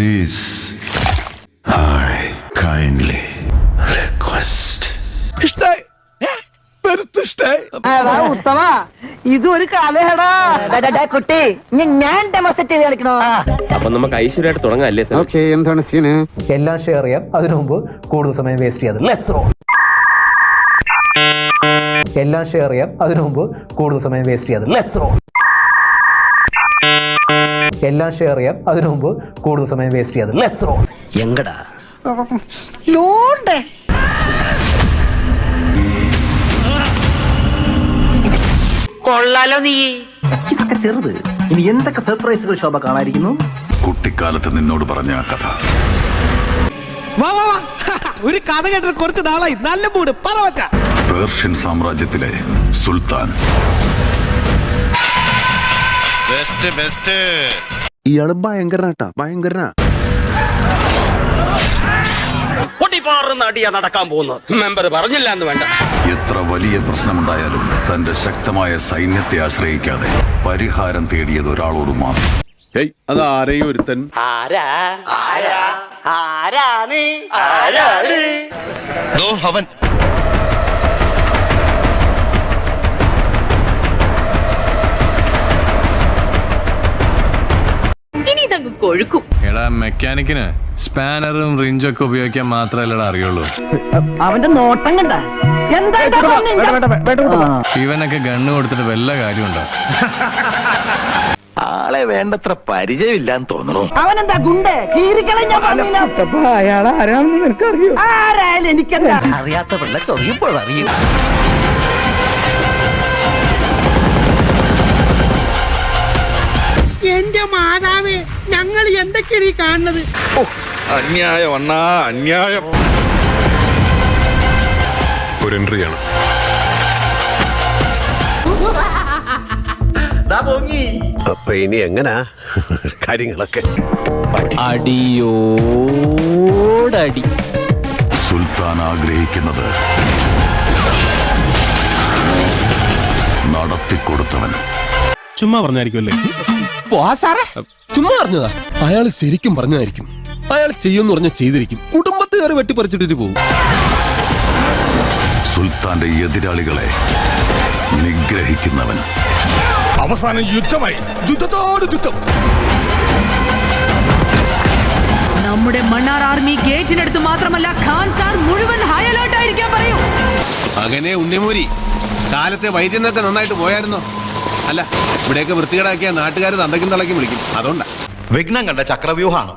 Please I kindly request ഇഷ്ടായി ഉത്തമ ഇതൊരു കലഹടാ കുട്ടി ഞാൻ ഡെമോസ്ട്രേറ്റ് ചെയ്ത് കളിക്കണോ? അപ്പൊ നമുക്ക് ഐശ്വര്യമായിട്ട് തുടങ്ങാല്ലേ ഓക്കെ എന്താണ് സീന്? എല്ലാം ഷെയർ ചെയ്യാം. അതിനു മുമ്പ് കൂടുതൽ സമയം വേസ്റ്റ് ചെയ്യാതെ. ലെറ്റ്സ് റോൾ എല്ലാം ഷെയർ ചെയ്യാം. അതിനു മുമ്പ് കൂടുതൽ സമയം വേസ്റ്റ് ചെയ്യാതെ. ലെറ്റ്സ് റോ എല്ലാം ഷെയർ ചെയ്യാം. അതിനു മുമ്പ് കൂടുതൽ സമയം വേസ്റ്റ് ചെയ്യാതെ. ലെറ്റ്സ് റോ എങ്കടാ? കൊള്ളാലോ നീ. ഇതൊക്കെ ചെറുത്. ഇനി എന്തൊക്കെ സർപ്രൈസുകൾ ശോഭ കാണാതിരിക്കുന്നു? കുട്ടിക്കാലത്ത് നിന്നോട് പറഞ്ഞ ആ കഥ. വാ വാ വാ. ഒരു കഥ കേട്ടിട്ട് കുറച്ച് നാളായി. നല്ല മൂട് പറ വച്ച. പേർഷ്യൻ സാമ്രാജ്യത്തിലെ സുൽത്താൻ. ഇയാൾ ഭയങ്കരനാട്ടാ ഭയങ്കരനാ. പൊട്ടിപ്പാറുന്ന അടിയാ നടക്കാൻ പോകുന്നത്. മെമ്പർ പറഞ്ഞില്ല എന്ന് വേണ്ട. എത്ര വലിയ പ്രശ്നമുണ്ടായാലും തന്റെ ശക്തമായ സൈന്യത്തെ ആശ്രയിക്കാതെ പരിഹാരം തേടിയത് ഒരാളോട് മാത്രം. അവൻ ആരെയും ഒരുത്തൻ. ഇനി ഇതങ്ങ് കൊഴുക്കും. എടാ മെക്കാനിക്കിന് സ്പാനറും റിഞ്ചൊക്കെ ഒക്കെ ഉപയോഗിക്കാൻ മാത്രമല്ലടാ അറിയുള്ളൂ. അവന്റെ നോട്ടം കണ്ട. ഇവനൊക്കെ ഗണ്ണ് കൊടുത്തിട്ട് വല്ല കാര്യമുണ്ടോ? ആളെ വേണ്ടത്ര പരിചയമില്ലാന്ന് തോന്നുന്നു അവനെന്താ ഗുണ്ടേ? ആരാണെന്ന് നിനക്കറിയോ? ആരായാലും എനിക്കെന്താ? അറിയാത്ത പിള്ള ചൊറിയുമ്പോൾ അറിയും എന്തൊക്കെയാണ് ഈ കാണുന്നത്? അന്യായം അണ്ണാ അന്യായം. ഒരു എൻട്രിയാണ് അപ്പൊ ഇനി എങ്ങനാ? കാര്യങ്ങളൊക്കെ. അടിയോടടി. സുൽത്താൻ ആഗ്രഹിക്കുന്നത് നടത്തിക്കൊടുത്തവൻ. ചുമ്മാ പറഞ്ഞായിരിക്കുമല്ലേ? ചുമ്മാ പറഞ്ഞതാ. അയാൾ ശരിക്കും പറഞ്ഞതായിരിക്കും. അയാൾ ചെയ്യുമെന്ന് പറഞ്ഞ ചെയ്തിരിക്കും. കുടുംബത്തെ കയറി വെട്ടിപ്പറിച്ചിട്ടിട്ട് പോകും. സുൽത്താന്റെ എതിരാളികളെ നിഗ്രഹിക്കുന്നവൻ. അവസാനം യുദ്ധമായി. യുദ്ധത്തോട് യുദ്ധം. നമ്മുടെ മണ്ണാർ ആർമി ഗേറ്റിനടുത്ത് മാത്രമല്ല ഖാൻ സാർ മുഴുവൻ ഹൈ അലേർട്ട് ആയിരിക്കാൻ പറയൂ. അങ്ങനെ ഉണ്ണിമൂരി കാലത്തെ വൈദ്യം നന്നായിട്ട് പോയായിരുന്നോ? അല്ല ഇവിടെയൊക്കെ വൃത്തികേടാക്കിയ നാട്ടുകാർ തന്തയ്ക്കും തളയ്ക്കും വിളിക്കും. അതുകൊണ്ടാ. വിഘ്നം കണ്ട ചക്രവ്യൂഹാണ്?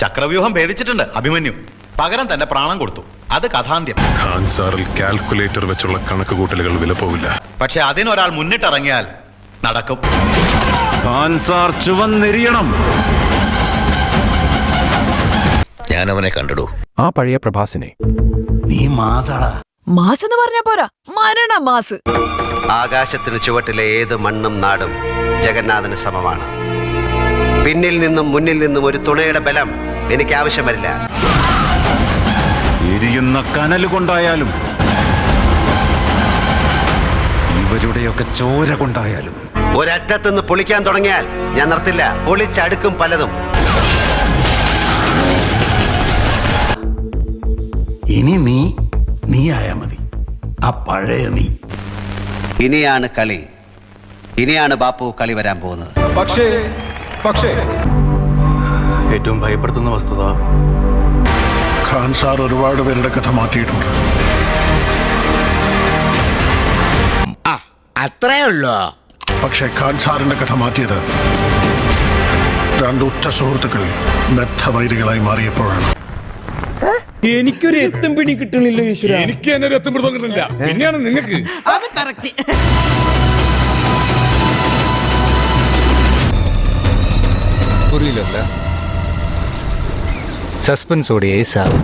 ചക്രവ്യൂഹം ഭേദിച്ചിട്ടുണ്ട് അഭിമന്യു. പകരം തന്നെ പ്രാണം കൊടുത്തു. അത് കഥാന്ത്യം. ഖാൻസാറിൽ കാൽക്കുലേറ്റർ വെച്ചുള്ള കണക്ക് കൂട്ടലുകൾ വില പോവില്ല പക്ഷെ അതിനൊരാൾ മുന്നിട്ടിറങ്ങിയാൽ നടക്കും. ഖാൻസാർ ചുവന്നെരിയണം. ഞാൻ അവനെ കണ്ടിടൂ. ആ പഴയ പ്രഭാസിനെ. നീ മാസാടാ. മാസ് എന്ന് പറഞ്ഞ പോരാ. മരണ മാസ്. ആകാശത്തിന് ചുവട്ടിലെ ഏത് മണ്ണും നാടും ജഗന്നാഥന് സമമാണ്. പിന്നിൽ നിന്നും മുന്നിൽ നിന്നും ഒരു തുണയുടെ ബലം എനിക്ക് ആവശ്യം വരില്ല. എരിയുന്ന കനൽ കൊണ്ടായാലും ഇവരുടെയൊക്കെ ചോര കൊണ്ടായാലും. ഒരറ്റത്തുനിന്ന് പൊളിക്കാൻ തുടങ്ങിയാൽ ഞാൻ നിർത്തില്ല. പൊളിച്ചടുക്കും പലതും. ഇനി നീ നീ ആയാ മതി. ആ പഴയ നീ. ഇനിയാണ് കളി. ഇനിയാണ് ബാപ്പു കളി വരാൻ പോകുന്നത്. പക്ഷേ പക്ഷേ. ഏറ്റവും ഭയപ്പെടുത്തുന്ന വസ്തുത. ഖാൻ സാർ ഒരുപാട് പേരുടെ കഥ മാറ്റിയിട്ടുണ്ട്. അത്രേ ഉള്ളൂ. പക്ഷേ ഖാൻ സാറിന്റെ കഥ മാറ്റിയത് രണ്ട് ഉറ്റ സുഹൃത്തുക്കൾ ബദ്ധവൈരികളായി മാറിയപ്പോഴാണ്. എനിക്കൊരു എത്തും പിടി കിട്ടണില്ല ഈശ്വര എനിക്ക് തന്നെ ഒരു എത്തുമ്പോഴത്തും കിട്ടുന്നില്ല പിന്നെയാണ് നിങ്ങൾക്ക് അത് കറക്റ്റ് புரியல சஸ்பென்ஸோடைய சாவு